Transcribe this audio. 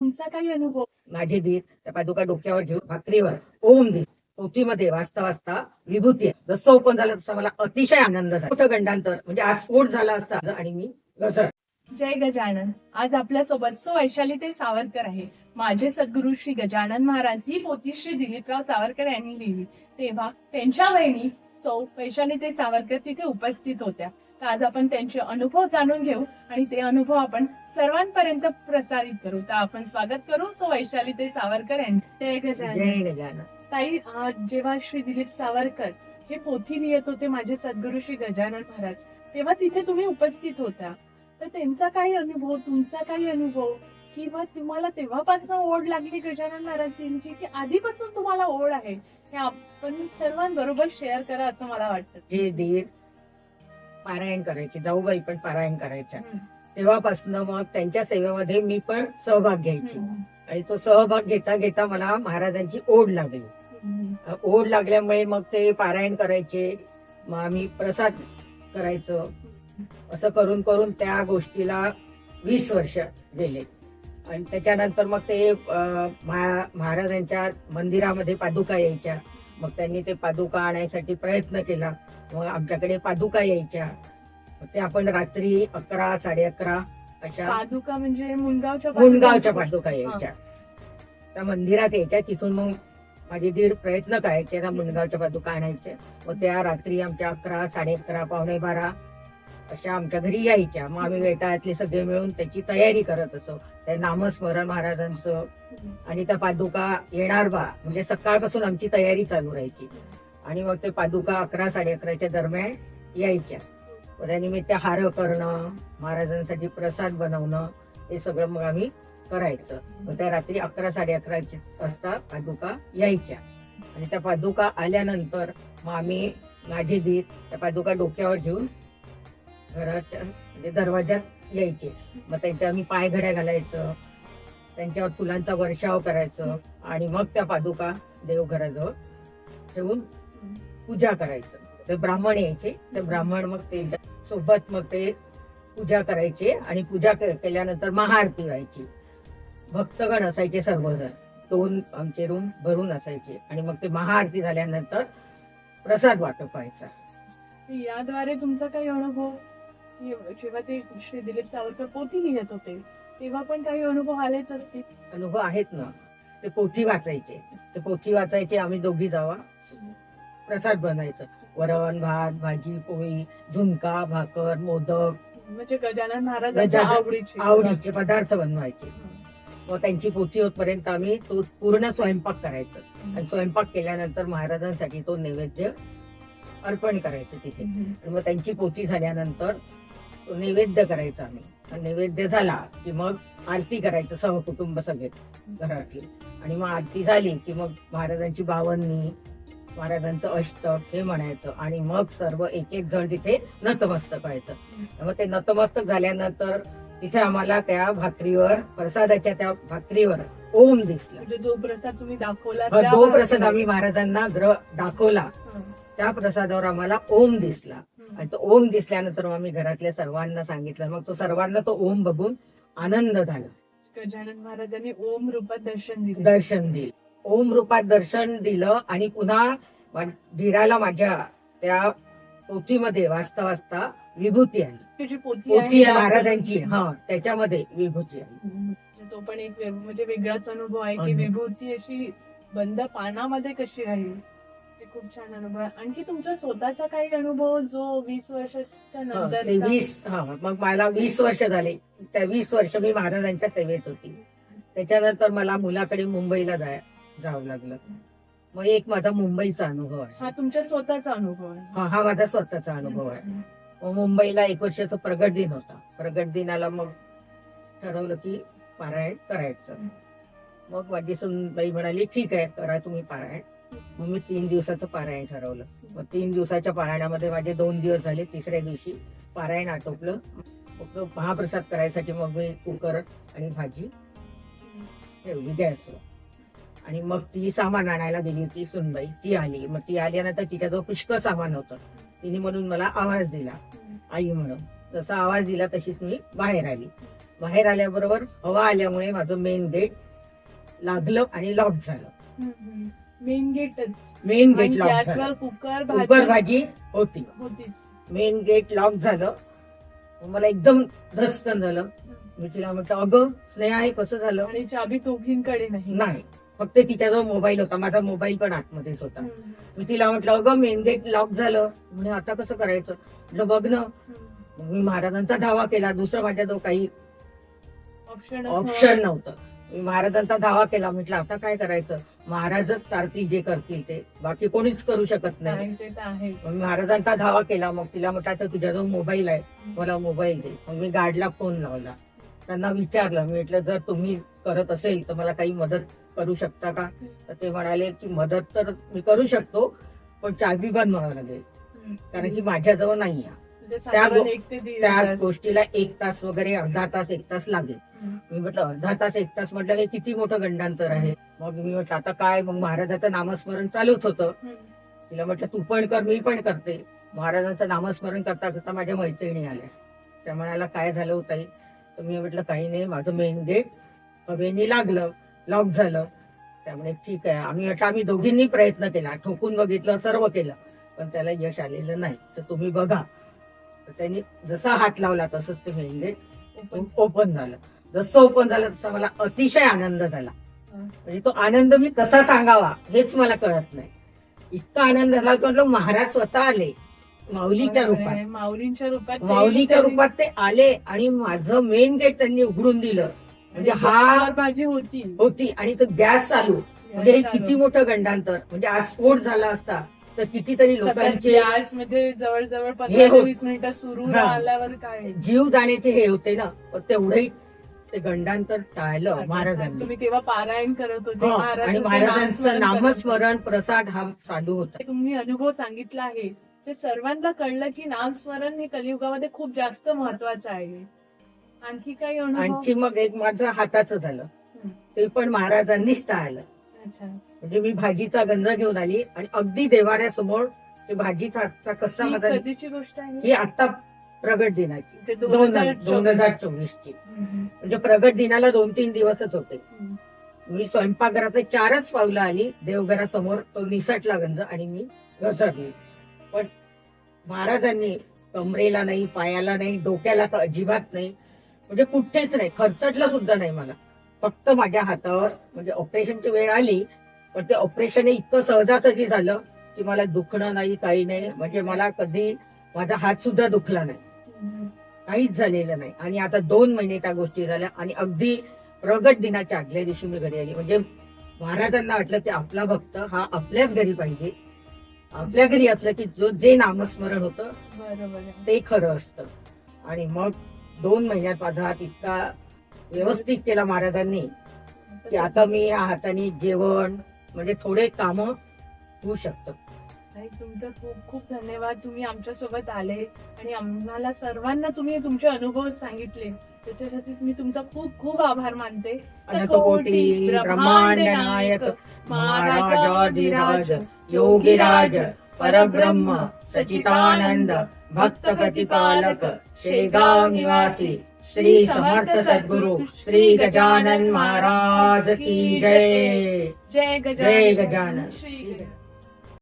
तुमचा काही अनुभव? माझे दीर त्या पादुका डोक्यावर घेऊन भाकरीवर ओम दिस पोथीमध्ये वाचता वाचता विभूती आहे. जसं ओपन झालं तसा मला अतिशय आनंद झाला. मोठं गंडांतर म्हणजे आज स्फोट झाला असता आणि मी घसर जय गजानन. आज आपल्यासोबत सो वैशाली ते सावरकर आहे. माझे सद्गुरू श्री गजानन महाराज ही पोथी श्री दिलीपराव सावरकर यांनी लिहिली. तेव्हा त्यांच्या वहिनी सौ वैशाली ते सावरकर तिथे उपस्थित होत्या. तर आज आपण त्यांचे अनुभव जाणून घेऊ आणि ते अनुभव आपण सर्वांपर्यंत प्रसारित करू. तर आपण स्वागत करू सो वैशाली ते सावरकर यांचे. जय गजानन. जय गजानन. ताई अं, जेव्हा श्री दिलीप सावरकर हे पोथी लिहित होते माझे सद्गुरू श्री गजानन महाराज तेव्हा तिथे तुम्ही उपस्थित होता. तर त्यांचा काही अनुभव तुमचा काही अनुभव? किंवा तुम्हाला तेव्हापासून ओढ लागली गजानन महाराजांची की आधीपासून तुम्हाला ओढ आहे? हे आपण सर्वांबरोबर शेअर करा असं मला वाटतं. जे दीर पारायण करायचे जाऊबाई पण पारायण करायच्या. हम्म. तेव्हापासनं मग त्यांच्या सेवेमध्ये मी पण सहभाग घ्यायची. आणि तो सहभाग घेता घेता मला महाराजांची ओढ लागली. ओढ लागल्यामुळे मग ते पारायण करायचे मग आम्ही प्रसाद करायचं. असं करून करून त्या गोष्टीला वीस वर्ष गेले. आणि त्याच्यानंतर मग ते महाराजांच्या मंदिरामध्ये पादुका यायच्या. मग त्यांनी ते पादुका आणायसाठी प्रयत्न केला. मग आमच्याकडे पादुका यायच्या. ते आपण रात्री अकरा साडे अकरा अशा पादुका म्हणजे मुनगावच्या मुनगावच्या पादुका. पादुका यायच्या. त्या मंदिरात यायच्या तिथून मग माझे दीर प्रयत्न करायचे त्या मुनगावच्या पादुका आणायचे. मग त्या रात्री आमच्या अकरा साडे अकरा पावणे बारा अशा आमच्या घरी यायच्या. मग आम्ही वेटाळ्यातले सगळे मिळून त्याची तयारी करत असो. त्या नामस्मरण महाराजांचं हम्म. आणि त्या पादुका येणार बा. म्हणजे सकाळपासून आमची तयारी चालू राहायची. आणि मग ते पादुका अकरा साडे अकराच्या दरम्यान यायच्या. त्यानिमित्त हार करणं महाराजांसाठी प्रसाद बनवणं हे सगळं मग आम्ही करायचं. मग त्या रात्री अकरा साडे अकराची वाजता पादुका यायच्या. आणि त्या पादुका आल्यानंतर मग आम्ही माझी दीत त्या पादुका डोक्यावर घेऊन घराच्या म्हणजे दरवाज्यात यायचे. मग त्यांच्या आम्ही पायघड्या घालायचं त्यांच्यावर फुलांचा वर्षाव करायचं आणि मग त्या पादुका देवघराजवळ ठेवून पूजा करायचं. ते ब्राह्मण यायचे. ते ब्राह्मण मग ते सोबत मग ते पूजा करायचे आणि पूजा केल्यानंतर महाआरती व्हायची. भक्तगण असायचे सर्वजण. दोन आमचे रूम भरून असायचे आणि मग ते महाआरती झाल्यानंतर प्रसाद वाटप व्हायचा. याद्वारे तुमचा काही अनुभव जेव्हा ते श्री दिलीप सावरकर पोथी लिहित होते तेव्हा पण काही अनुभव आलेच असतील? अनुभव आहेत ना. ते पोथी वाचायचे. ते पोथी वाचायचे आम्ही दोघी जावा. प्रसाद बनायचं. वरण भात भाजी पोळी झुणका भाकर मोदक. म्हणजे गजानन महाराजांच्या गजानन- आवडीचे. आवडीचे पदार्थ बनवायचे. मग त्यांची पोथी होतपर्यंत आम्ही तो पूर्ण स्वयंपाक करायचं. आणि स्वयंपाक केल्यानंतर महाराजांसाठी तो नैवेद्य अर्पण करायचं तिथे. आणि मग त्यांची पोथी झाल्यानंतर तो नैवेद्य करायचा आम्ही. आणि नैवेद्य झाला की मग आरती करायचं सहकुटुंब सगळे घरातले. आणि मग आरती झाली की मग महाराजांची बावन्नी महाराजांचं अष्टक हे म्हणायचं. आणि मग सर्व एक एक जण तिथे नतमस्तक व्हायचं. मग ते नतमस्तक झाल्यानंतर तिथे आम्हाला त्या भाकरीवर प्रसादाच्या त्या भाकरीवर ओम दिसला. म्हणजे जो प्रसाद तुम्ही दाखवला तो प्रसाद. आम्ही महाराजांना ग्रह दाखवला त्या प्रसादावर आम्हाला ओम दिसला. आणि तो ओम दिसल्यानंतर आम्ही घरातल्या सर्वांना सांगितलं. मग तो सर्वांना तो ओम बघून आनंद झाला. गजानन महाराजांनी ओम रूपात दर्शन दिले. दर्शन दिलं. ओम रूपात दर्शन दिलं आणि पुन्हा धीराला माझ्या त्या पोथीमध्ये वाचता वाचता विभूती आली पोथी आहे महाराजांची. हा. त्याच्यामध्ये विभूती आली तो पण एक म्हणजे वेगळाच अनुभव आहे की. विभूती अशी बंद पानामध्ये कशी राहील? ते खूप छान अनुभव आहे. आणखी तुमचा स्वतःचा काही अनुभव जो वीस वर्षाच्या नंतर वीस हा मग मला वीस वर्ष झाले. त्या वीस वर्ष मी महाराजांच्या सेवेत होती. त्याच्यानंतर मला मुलाकडे मुंबईला जाय जावं लागलं. मग एक माझा मुंबईचा अनुभव आहे. हा तुमच्या स्वतःचा अनुभव आहे. हा हा माझा स्वतःचा अनुभव आहे. मग मुंबईला एक वर्षाचा प्रगट दिन होता. प्रगट दिनाला मग ठरवलं की पारायण करायचं. मग माझी सुनबाई म्हणाली ठीक आहे करा तुम्ही पारायण. मग मी तीन दिवसाचं पारायण ठरवलं. मग तीन दिवसाच्या पारायणामध्ये माझे दोन दिवस झाले. तिसऱ्या दिवशी पारायण आटोपलं. मग महाप्रसाद करायसाठी मग मी कुकर आणि भाजी ठेवली गॅसवर आणि मग ती सामान आणायला दिली ती सुनबाई. ती आली. मग ती आल्यानंतर तिच्याजवळ पुष्कळ सामान होतं. तिने म्हणून मला आवाज दिला. आई म्हणून. जसा आवाज दिला तशीच मी बाहेर आली. बाहेर आल्याबरोबर हवा आल्यामुळे माझं मेन गेट लागलं आणि लॉक झालं. Main गेटच main gate lock cooker cooker भाजी. होती. मेन गेट लॉक झालं. मला एकदम धस्कन झालं. मी तिला म्हटलं अगं स्नेहा हे कसं झालं? आणि चाबी दोघींकडे नाही. नाही. फक्त तिच्याजवळ मोबाईल होता माझा मोबाईल पण आतमध्येच होता. मी तिला म्हटलं अगं मेन गेट लॉक झालं. म्हणजे आता कसं करायचं? म्हटलं बघ ना. मी महाराजांचा धावा केला. दुसरं माझ्याजवळ काही ऑप्शन नव्हतं. मी महाराजांचा धावा केला. म्हटलं आता काय करायचं? महाराजच करतील जे करतील ते. बाकी कोणीच करू शकत नाही. महाराजांचा धावा केला. मग तिला म्हटलं आता तुझ्याजवळ मोबाईल आहे मला मोबाईल दे. मग मी गार्डला फोन लावला. त्यांना विचारलं. मी म्हटलं जर तुम्ही करत असेल तर मला काही मदत करू शकता का? तर ते म्हणाले की मदत तर मी करू शकतो पण चाबी बंद म्हणावं लागेल कारण की माझ्याजवळ नाही म्हणजे त्या. गोष्टीला एक तास वगैरे अर्धा तास एक तास लागेल. मी म्हटलं अर्धा तास एक तास म्हटलं हे किती मोठं गंडांतर आहे? मग मी म्हटलं आता काय? मग महाराजाचं नामस्मरण चालूच होतं. तिला म्हटलं तू पण कर मी पण करते. महाराजांचं नामस्मरण करता करता माझ्या मैत्रिणी आल्या. त्या म्हणाला काय झालं होतं मी म्हटलं काही नाही माझं मेन गेट हवेनी लागलं. लॉक झालं. त्यामुळे ठीक आहे. आम्ही म्हटलं आम्ही दोघींनी प्रयत्न केला. ठोकून बघितलं सर्व केलं. पण त्याला यश आलेलं नाही. तर तुम्ही बघा. तर त्यांनी जसा हात लावला तसंच ते मेन गेट ओपन. झालं. जसं ओपन झालं तसा मला अतिशय आनंद झाला. म्हणजे तो आनंद मी कसा सांगावा हेच मला कळत नाही. इतका आनंद झाला की म्हटलं महाराज स्वतः आले. माऊलीच्या रूपात. माऊलींच्या रूपात माऊलीच्या रूपात ते आले आणि माझं मेन गेट त्यांनी उघडून दिलं. म्हणजे आणि हा भाजी होती. होती आणि तो गॅस चालू. म्हणजे हे. किती मोठं गंडांतर. म्हणजे आज स्फोट झाला असता तर कितीतरी लोकांचे गॅस म्हणजे जवळजवळ हे पंधरा होत- वीस मिनिटं सुरू हा. राहिल्यावर काय? जीव जाण्याचे हे होते ना. पण तेवढे ते गंडांतर टाळलं महाराजांनी. तुम्ही तेव्हा पारायण करत होते. हो, आणि महाराजांचं महाराजांचं नामस्मरण करत होते. नामस्मरण प्रसाद हा चालू होता. तुम्ही अनुभव सांगितला आहे. ते सर्वांना कळलं की नामस्मरण हे कलियुगामध्ये खूप जास्त महत्वाचं आहे. आणखी काही आणखी मग एक माझं हाताचं झालं. ते पण महाराजांनीच टाळलं. म्हणजे मी भाजीचा गंध घेऊन आली आणि अगदी देवाऱ्यासमोर ते भाजीचा हातचा कसा ही माझा कधीची गोष्ट आहे? ही आता प्रगट दिनाची. म्हणजे दोन हजार चोवीस. ची म्हणजे प्रगट दिनाला दोन तीन दिवसच होते. मी स्वयंपाकघरात चारच पावलं आली देवघरासमोर तो निसटला गंध आणि मी घसरली. पण महाराजांनी कमरेला नाही पायाला नाही डोक्याला तर अजिबात नाही म्हणजे कुठेच नाही खर्चटलं सुद्धा नाही मला. फक्त माझ्या हातावर म्हणजे ऑपरेशनची वेळ आली पण ते ऑपरेशन इतकं सहजासहजी झालं की मला दुखणं नाही काही नाही. म्हणजे मला कधी माझा हात सुद्धा दुखला नाही. काहीच झालेलं नाही. आणि आता दोन महिने त्या गोष्टी झाल्या आणि अगदी प्रगट दिनाच्या आदल्या दिवशी मी घरी आली. म्हणजे महाराजांना वाटलं की आपला भक्त हा आपल्याच घरी पाहिजे. आपल्या घरी असलं की जो जे नामस्मरण होतं. ते खरं असतं. आणि मग दोन महिन्यात माझा हात इतका व्यवस्थित केला महाराजांनी की आता मी या हाताने जेवण म्हणजे थोडे काम होऊ शकतं. तुमचं खूप खूप धन्यवाद. तुम्ही आमच्यासोबत आले आणि आम्हाला सर्वांना तुम्ही तुमचे अनुभव सांगितले. त्याच्यासाठी मी तुमचा खूप खूप आभार मानते. अनंतकोटी ब्रह्मांड नायक महाराजाधिराज योगीराज परब्रह्म. सचितानंद भक्त प्रतिपालक शेगाव निवासी श्री समर्थ सद्गुरु श्री गजानन महाराज की जय. जय गजानन श्री गजानन.